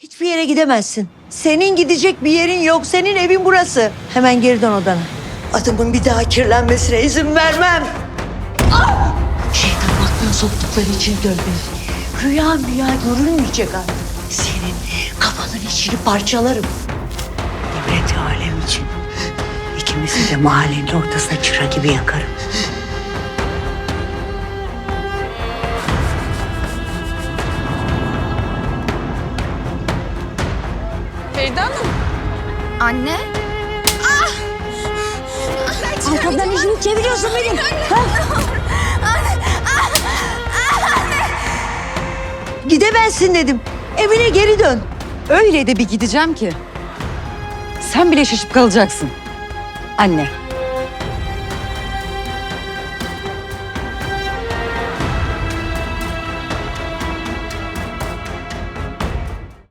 Hiçbir yere gidemezsin. Senin gidecek bir yerin yok. Senin evin burası. Hemen geri dön odana. Adımın bir daha kirlenmesine izin vermem. Ah! Şeytan aklına soktukları için dönmeyin. Rüya müya görülmeyecek artık. Senin kafanın içini parçalarım. İbret alem için. İkimizi de mahallenin ortasına çıra gibi yakarım. Feride Hanım. Anne? Arkamdan işini çeviriyorsun benim. Ha? Gidemezsin dedim. Evine geri dön. Öyle de bir gideceğim ki. Sen bile şaşıp kalacaksın. Anne.